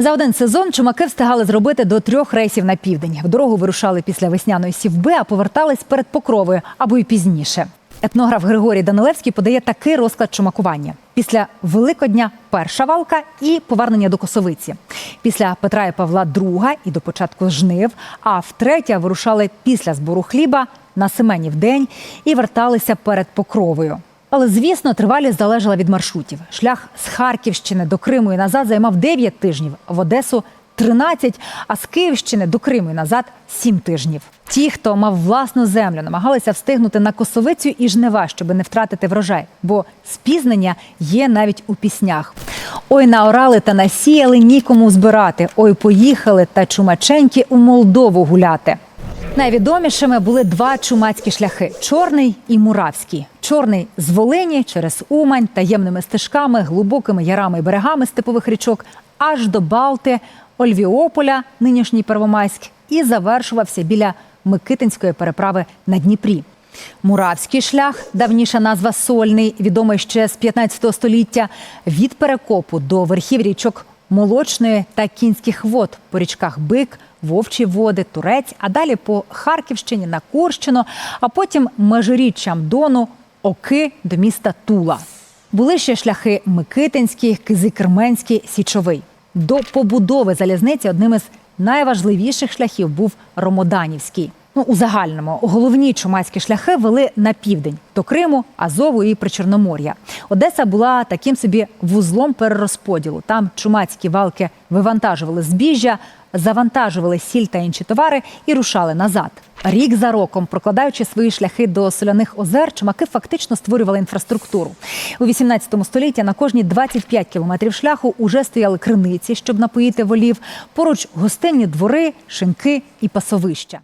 За один сезон чумаки встигали зробити до трьох рейсів на південь. В дорогу вирушали після весняної сівби, а повертались перед покровою або й пізніше. Етнограф Григорій Данилевський подає такий розклад чумакування: після Великодня перша валка і повернення до Косовиці. Після Петра і Павла друга і до початку жнив. А втретє вирушали після збору хліба на Семенів день і верталися перед покровою. Але звісно, тривалість залежала від маршрутів. Шлях з Харківщини до Криму і назад займав 9 тижнів, в Одесу 13, а з Київщини до Криму і назад 7 тижнів. Ті, хто мав власну землю, намагалися встигнути на косовицю і жнива, щоб не втратити врожай, бо спізнення є навіть у піснях. Ой, наорали та насіяли нікому збирати. Ой, поїхали та чумаченьки у Молдову гуляти. Найвідомішими були два чумацькі шляхи чорний і муравський. Чорний з Волині через Умань таємними стежками, глибокими ярами і берегами степових річок, аж до Балти, Ольвіополя, нинішній Первомайськ, і завершувався біля Микитинської переправи на Дніпрі. Муравський шлях, давніша назва Сольний, відомий ще з 15 століття, від перекопу до верхів річок Молочної та Кінських вод по річках Бик, Вовчі води, Турець, а далі по Харківщині на Курщину, а потім межиріччям Дону, Оки до міста Тула. Були ще шляхи Микитинський, Кизикерменський, Січовий. До побудови залізниці одним із найважливіших шляхів був Ромоданівський. Ну, у загальному головні чумацькі шляхи вели на південь до Криму, Азову і Причорномор'я. Одеса була таким собі вузлом перерозподілу. Там чумацькі валки вивантажували збіжжя, завантажували сіль та інші товари і рушали назад. Рік за роком, прокладаючи свої шляхи до соляних озер, чумаки фактично створювали інфраструктуру. У 18 столітті на кожні 25 кілометрів шляху уже стояли криниці, щоб напоїти волів. Поруч гостинні двори, шинки і пасовища.